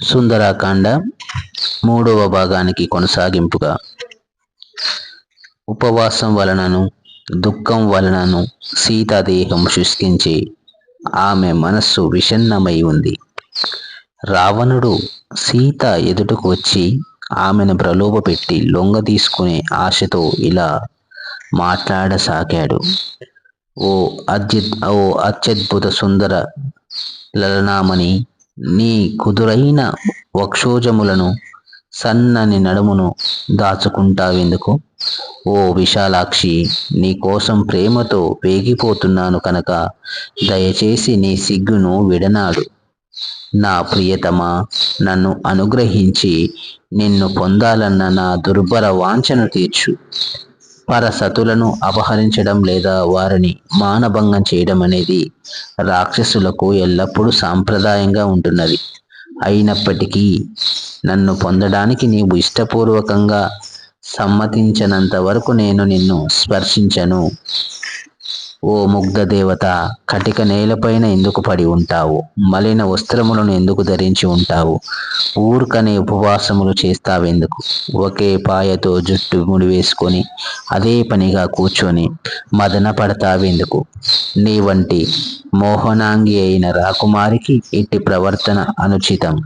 సుందరాకాండ మూడవ భాగానికి కొనసాగింపుగా. ఉపవాసం వలనను దుఃఖం వలనను సీతాదేహం శుష్కించి ఆమె మనస్సు విషన్నమై ఉంది. రావణుడు సీత ఎదుటకు వచ్చి ఆమెను ప్రలోభపెట్టి లొంగ తీసుకునే ఆశతో ఇలా మాట్లాడసాగాడు. ఓ అద్యుత్ ఓ అత్యద్భుత సుందర లలనామని నీ కుదురైన వక్షోజములను సన్నని నడుమును దాచుకుంటావెందుకు? ఓ విశాలాక్షి నీ కోసం ప్రేమతో వేగిపోతున్నాను కనుక దయచేసి నీ సిగ్గును విడనాడు. నా ప్రియతమా నన్ను అనుగ్రహించి నిన్ను పొందాలన్న నా దుర్భర వాంఛను తీర్చు. పరసతులను అపహరించడం లేదా వారిని మానభంగం చేయడం అనేది రాక్షసులకు ఎల్లప్పుడూ సాంప్రదాయంగా ఉంటున్నది. అయినప్పటికీ నన్ను పొందడానికి నీవు ఇష్టపూర్వకంగా సమ్మతించనంత వరకు నేను నిన్ను స్పర్శించను. ఓ ముగ్ధ దేవత కటిక నేలపైన ఎందుకు పడి ఉంటావు? మలిన వస్త్రములను ఎందుకు ధరించి ఉంటావు? ఊరుకనే ఉపవాసములు చేస్తావెందుకు? ఒకే పాయతో జుట్టు ముడివేసుకొని అదే పనిగా కూర్చొని మదన పడతావెందుకు? నీ వంటి మోహనాంగి అయిన రాకుమారికి ఇట్టి ప్రవర్తన అనుచితం.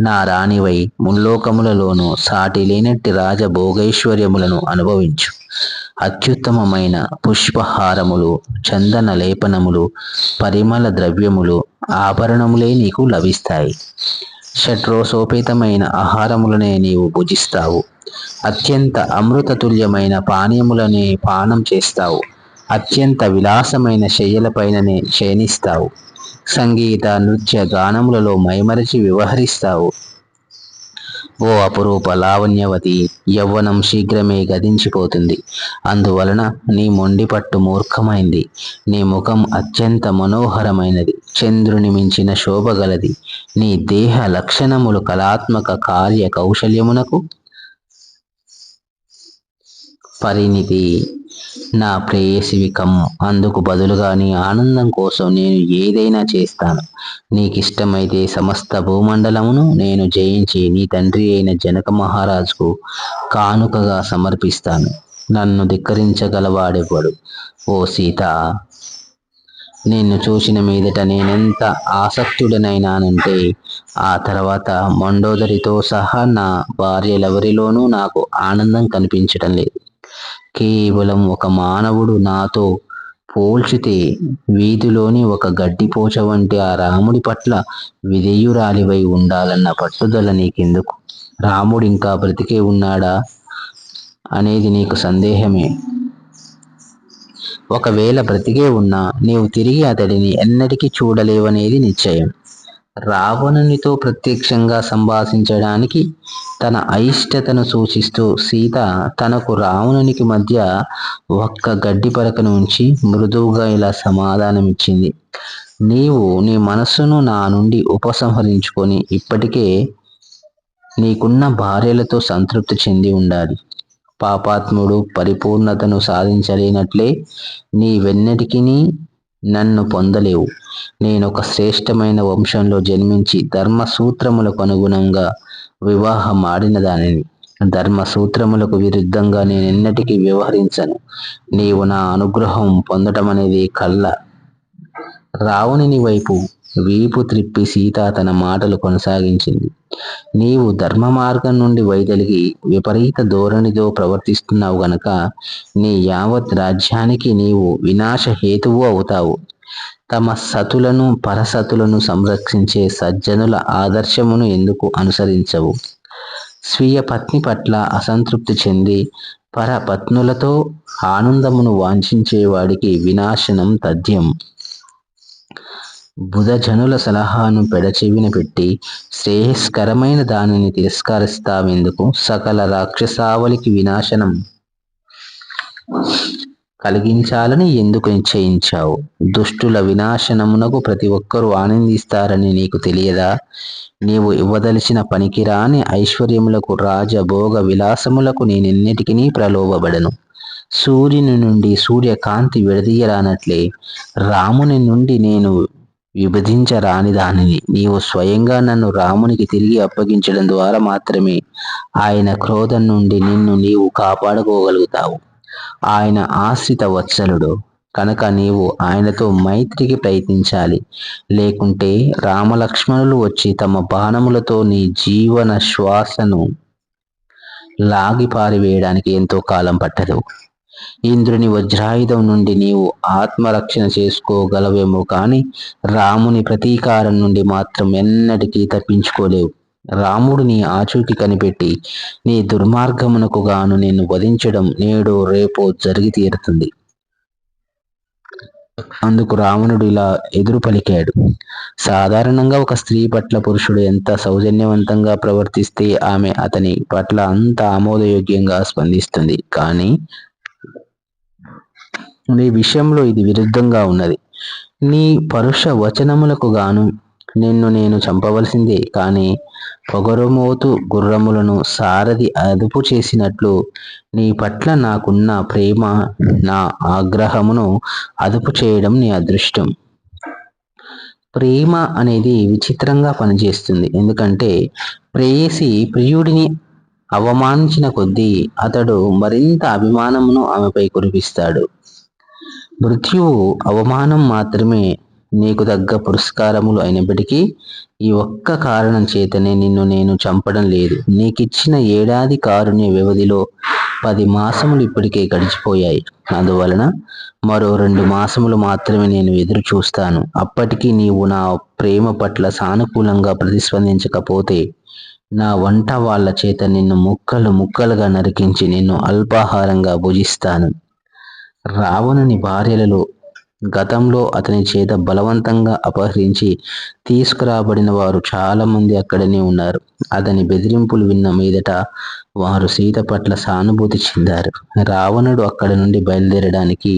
నా రాణివై ముల్లోకములలోనూ సాటి లేనట్టి రాజభోగైశ్వర్యములను అనుభవించు. అత్యుత్తమమైన పుష్పహారములు చందన లేపనములు పరిమళ ద్రవ్యములు ఆభరణములే నీకు లభిస్తాయి. షట్రోసోపేతమైన ఆహారములనే నీవు భుజిస్తావు. అత్యంత అమృతతుల్యమైన పానీయములనే పానం చేస్తావు. అత్యంత విలాసమైన శయ్యలపైననే శయనిస్తావు సంగీత నృత్య గానములలో మైమరచి వ్యవహరిస్తావు. ఓ అపురూప లావణ్యవతి యవ్వనం శీఘ్రమే గదించిపోతుంది. అందువలన నీ మొండి పట్టు మూర్ఖమైంది. నీ ముఖం అత్యంత మనోహరమైనది. చంద్రుని మించిన శోభ గలది. నీ దేహ లక్షణములు కళాత్మక కార్య కౌశల్యమునకు పరిణితి. నా ప్రేయసివి కమ్ము అందుకు బదులుగా నీ ఆనందం కోసం నేను ఏదైనా చేస్తాను. నీకిష్టమైతే సమస్త భూమండలమును నేను జయించి నీ తండ్రి అయిన జనక మహారాజుకు కానుకగా సమర్పిస్తాను. నన్ను ధిక్కరించగలవాడెవ్వడు ఓ సీత నిన్ను చూసిన మీదట నేనెంత ఆసక్తుడనైనానంటే ఆ తర్వాత మండోదరితో సహా నా భార్యలెవరిలోనూ నాకు ఆనందం కనిపించటం లేదు. కేవలం ఒక మానవుడు నాతో పోల్చితే వీధిలోని ఒక గడ్డిపోచ వంటి ఆ రాముడి పట్ల విధేయురాలివై ఉండాలన్న పట్టుదల నీకెందుకు? రాముడు ఇంకా బ్రతికే ఉన్నాడా? అనేది నీకు సందేహమే. ఒకవేళ బ్రతికే ఉన్నా నీవు తిరిగి అతడిని ఎన్నటికీ చూడలేవనేది నిశ్చయం. రావణునితో ప్రత్యక్షంగా సంభాషించడానికి తన అయిష్టతను సూచిస్తూ సీత తనకు రావణునికి మధ్య ఒక్క గడ్డి పరకను ఉంచి మృదువుగా ఇలా సమాధానమిచ్చింది. నీవు నీ మనస్సును నా నుండి ఉపసంహరించుకొని ఇప్పటికే నీకున్న భార్యలతో సంతృప్తి చెంది ఉండాలి. పాపాత్ముడు పరిపూర్ణతను సాధించలేనట్లే నీవెన్నటికీ నన్ను పొందలేవు. నేను ఒక శ్రేష్టమైన వంశంలో జన్మించి ధర్మ సూత్రములకు అనుగుణంగా వివాహం ఆడిన దానిని ధర్మ సూత్రములకు విరుద్ధంగా నేను ఎన్నటికీ వ్యవహరించను. నీవు నా అనుగ్రహం పొందటం అనేది కళ్ళ రావణుని వైపు వీపు త్రిప్పి సీత తన మాటలు కొనసాగించింది. నీవు ధర్మ మార్గం నుండి వైదొలిగి విపరీత ధోరణితో ప్రవర్తిస్తున్నావు గనక నీ యావత్ రాజ్యానికి నీవు వినాశ హేతువు అవుతావు. తమ సతులను పరసతులను సంరక్షించే సజ్జనుల ఆదర్శమును ఎందుకు అనుసరించవు? స్వీయ పత్ని పట్ల అసంతృప్తి చెంది పరపత్నులతో ఆనందమును వాంఛించేవాడికి వినాశనం తథ్యం. బుధజనుల సలహాను పెడచెవిన పెట్టి శ్రేయస్కరమైన దానిని తిరస్కరిస్తావెందుకు సకల రాక్షసావలికి వినాశనం? కలిగించాలని ఎందుకు నిశ్చయించావు? దుష్టుల వినాశనమునకు ప్రతి ఒక్కరూ ఆనందిస్తారని నీకు తెలియదా? నీవు ఇవ్వదలిచిన పనికిరాని ఐశ్వర్యములకు రాజభోగ విలాసములకు నేనెన్నిటికీ ప్రలోభబడను సూర్యుని నుండి సూర్యకాంతి విడదీయరానట్లే రాముని నుండి నేను విభజించరాని దానిని నీవు స్వయంగా నన్ను రామునికి తిరిగి అప్పగించడం ద్వారా మాత్రమే ఆయన క్రోధం నుండి నిన్ను నీవు కాపాడుకోగలుగుతావు. ఆయన ఆశ్రిత వత్సలుడు. కనుక నీవు ఆయనతో మైత్రికి ప్రయత్నించాలి. లేకుంటే రామలక్ష్మణులు వచ్చి తమ బాణములతో నీ జీవన శ్వాసను లాగి పారివేయడానికి ఎంతో కాలం పట్టదు. ఇంద్రుని వజ్రాయుధం నుండి నీవు ఆత్మరక్షణ చేసుకోగలవేమో కానీ రాముని ప్రతీకారం నుండి మాత్రం ఎన్నటికీ తప్పించుకోలేవు. రాముడు నీ ఆచూకి కనిపెట్టి నీ దుర్మార్గమునకు గాను నిన్ను వధించడం నేడు రేపో జరిగి తీరుతుంది. అందుకు రావణుడు ఇలా ఎదురు పలికాడు. సాధారణంగా ఒక స్త్రీ పట్ల పురుషుడు ఎంత సౌజన్యవంతంగా ప్రవర్తిస్తే ఆమె అతని పట్ల అంత ఆమోదయోగ్యంగా స్పందిస్తుంది. కానీ నీ విషయంలో ఇది విరుద్ధంగా ఉన్నది. నీ పరుష వచనములకు గాను నిన్ను నేను చంపవలసిందే. కానీ పొగరుమోతు గుర్రములను సారథి అదుపు చేసినట్లు నీ పట్ల నాకున్న ప్రేమ నా ఆగ్రహమును అదుపు చేయడం నీ అదృష్టం. ప్రేమ అనేది విచిత్రంగా పనిచేస్తుంది. ఎందుకంటే ప్రేయసి ప్రియుడిని అవమానించిన కొద్దీ అతడు మరింత అభిమానమును ఆమెపై కురిపిస్తాడు. మృత్యువు అవమానం మాత్రమే నీకు తగ్గ పురస్కారములు అయినప్పటికీ ఈ ఒక్క కారణం చేతనే నిన్ను నేను చంపడం లేదు. నీకిచ్చిన ఏడాది కారుణ్య వ్యవధిలో పది మాసములు ఇప్పటికే గడిచిపోయాయి. అందువలన మరో రెండు మాసములు మాత్రమే నేను ఎదురు చూస్తాను. అప్పటికి నీవు నా ప్రేమ పట్ల సానుకూలంగా ప్రతిస్పందించకపోతే నా వంట వాళ్ళ చేత నిన్ను ముక్కలు ముక్కలుగా నరికించి నిన్ను అల్పాహారంగా భుజిస్తాను. రావణుని భార్యలలో గతంలో అతని చేత బలవంతంగా అపహరించి తీసుకురాబడిన వారు చాలా మంది అక్కడనే ఉన్నారు. అతని బెదిరింపులు విన్న మీదట వారు సీత పట్ల సానుభూతి చెందారు. రావణుడు అక్కడ నుండి బయలుదేరడానికి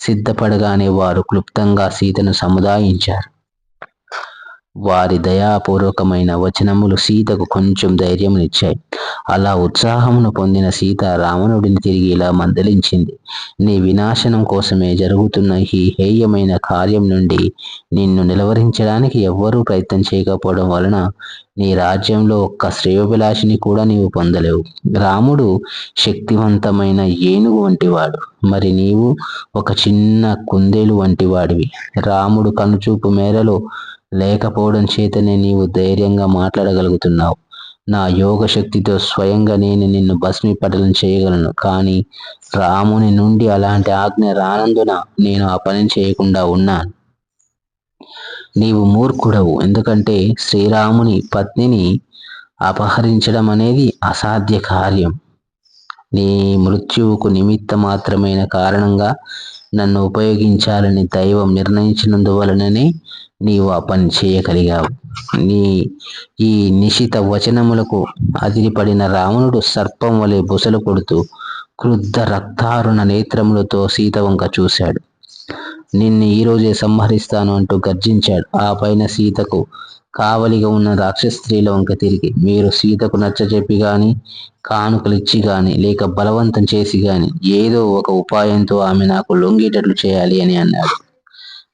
సిద్ధపడగానే వారు క్లుప్తంగా సీతను సముదాయించారు. వారి దయాపూర్వకమైన వచనములు సీతకు కొంచెం ధైర్యమునిచ్చాయి. అలా ఉత్సాహమును పొందిన సీత రావణుడిని తిరిగి ఇలా మందలించింది. నీ వినాశనం కోసమే జరుగుతున్న ఈ హేయమైన కార్యం నుండి నిన్ను నిలవరించడానికి ఎవ్వరూ ప్రయత్నం చేయకపోవడం వలన నీ రాజ్యంలో ఒక్క శ్రేయోభిలాషిని కూడా నీవు పొందలేవు. రాముడు శక్తివంతమైన ఏనుగు వంటివాడు. మరి నీవు ఒక చిన్న కుందేలు వంటివాడివి. రాముడు కనుచూపు మేరలో లేకపోవడం చేతనే నీవు ధైర్యంగా మాట్లాడగలుగుతున్నావు. నా యోగ శక్తితో స్వయంగా నేను నిన్ను భస్మీపటలం చేయగలను. కానీ రాముని నుండి అలాంటి ఆజ్ఞ రానందున నేను ఆ పని చేయకుండా ఉన్నాను. నీవు మూర్ఖుడవు. ఎందుకంటే శ్రీరాముని పత్నిని అపహరించడం అనేది అసాధ్య కార్యం. నీ మృత్యువుకు నిమిత్త మాత్రమైన కారణంగా నన్ను ఉపయోగించాలని దైవం నిర్ణయించినందువలననే నీవు ఆ పని చేయగలిగావు. నీ ఈ నిశిత వచనములకు అదిరిపడిన రావణుడు సర్పం వలె బుసలు కొడుతూ క్రుద్ధ రక్తారుణ నేత్రములతో సీత వంక చూశాడు. నిన్ను ఈరోజే సంహరిస్తాను అంటూ గర్జించాడు. ఆ పైన సీతకు కావలిగా ఉన్న రాక్షస స్త్రీల వంక తిరిగి మీరు సీతకు నచ్చజెప్పి గాని కానుకలిచ్చి గాని లేక బలవంతం చేసి గాని ఏదో ఒక ఉపాయంతో ఆమె నాకు లొంగేటట్లు చేయాలి అని అన్నాడు.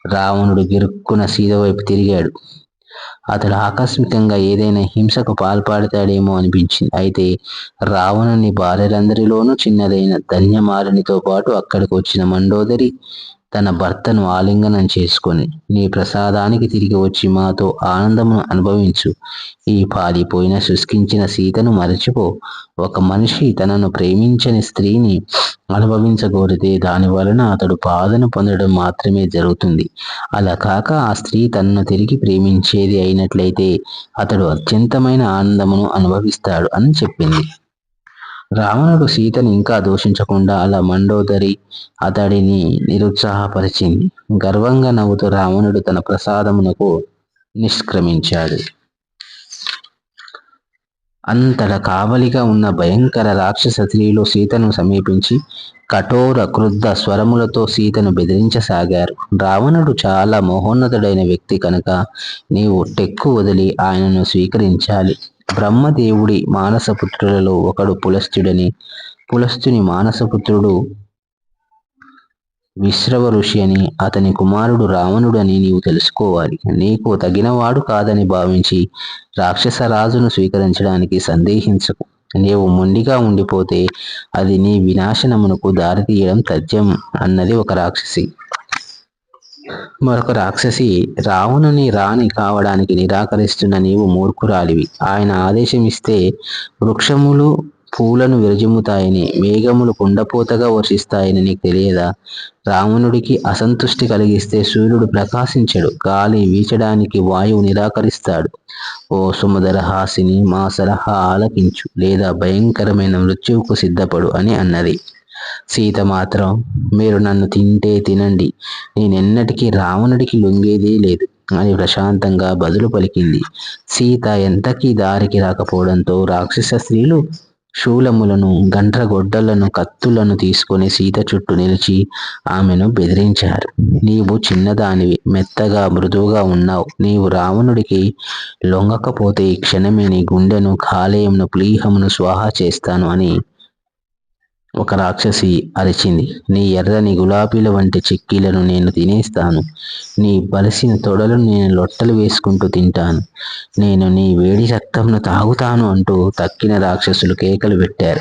రావణుడు గిరుక్కున సీత వైపు తిరిగాడు. అతడు ఆకస్మికంగా ఏదైనా హింసకు పాల్పడతాడేమో అనిపించింది. అయితే రావణుని భార్యలందరిలోనూ చిన్నదైన ధన్యమాలినితో పాటు అక్కడికి వచ్చిన మండోదరి తన భర్తను ఆలింగనం చేసుకొని నీ ప్రసాదానికి తిరిగి వచ్చి మాతో ఆనందమును అనుభవించు. ఈ పాలిపోయిన శుష్కించిన సీతను మరచిపో. ఒక మనిషి తనను ప్రేమించని స్త్రీని అనుభవించగోరితే దాని వలన అతడు బాధను పొందడం మాత్రమే జరుగుతుంది. అలా కాక ఆ స్త్రీ తనను తిరిగి ప్రేమించేది అయినట్లయితే అతడు అత్యంతమైన ఆనందమును అనుభవిస్తాడు అని చెప్పింది. రావణుడు సీతని ఇంకా దూషించకుండా అలా మండోదరి అతడిని నిరుత్సాహపరిచింది. గర్వంగా నవ్వుతూ రావణుడు తన ప్రసాదమునకు నిష్క్రమించాడు. అంతట కావలిగా ఉన్న భయంకర రాక్షస స్త్రీలు సీతను సమీపించి కఠోర క్రుద్ధ స్వరములతో సీతను బెదిరించసాగారు. రావణుడు చాలా మహోన్నతుడైన వ్యక్తి కనుక నీవు టెక్కు వదిలి ఆయనను స్వీకరించాలి. బ్రహ్మదేవుడి మానసపుత్రులలో ఒకడు పులస్త్యుడని పులస్తుని మానసపుత్రుడు విశ్రవ ఋషి అని అతని కుమారుడు రావణుడని నీవు తెలుసుకోవాలి. నీకు తగినవాడు కాదని భావించి రాక్షస రాజును స్వీకరించడానికి సందేహించకు. నీవు మొండిగా ఉండిపోతే అది నీ వినాశనమునకు దారితీయడం తథ్యం అన్నది ఒక రాక్షసి. మరొక రాక్షసి రావణుని రాణి కావడానికి నిరాకరిస్తున్న నీవు మూర్ఖురాలివి. ఆయన ఆదేశం ఇస్తే వృక్షములు పూలను విరజిమ్ముతాయని మేఘములు కుండపోతగా వర్షిస్తాయని నీకు తెలియదా? రావణుడికి అసంతుష్టి కలిగిస్తే సూర్యుడు ప్రకాశించడు గాలి వీచడానికి వాయువు నిరాకరిస్తాడు. ఓ సుమధరహాసిని మా సలహా ఆలకించు లేదా భయంకరమైన మృత్యువుకు సిద్ధపడు అని అన్నది. సీత మాత్రం మీరు నన్ను తింటే తినండి. నేనెన్నటికీ రావణుడికి లొంగేదే లేదు. అని ప్రశాంతంగా బదులు పలికింది. సీత ఎంతకీ దారికి రాకపోవడంతో రాక్షస స్త్రీలు శూలములను గండ్రగొడ్డలను కత్తులను తీసుకొని సీత చుట్టూ నిలిచి ఆమెను బెదిరించారు. నీవు చిన్నదానివి మెత్తగా మృదువుగా ఉన్నావు. నీవు రావణుడికి లొంగకపోతే ఈ క్షణమే నీ గుండెను కాలేయంను ప్లీహమును స్వాహా చేస్తాను అని ఒక రాక్షసి అరిచింది. నీ ఎర్రని గులాబీల వంటి చిక్కీలను నేను తినేస్తాను. నీ బలిసిన తొడలను నేను లొట్టలు వేసుకుంటూ తింటాను. నేను నీ వేడి రక్తంను తాగుతాను అంటూ తక్కిన రాక్షసులు కేకలు పెట్టారు.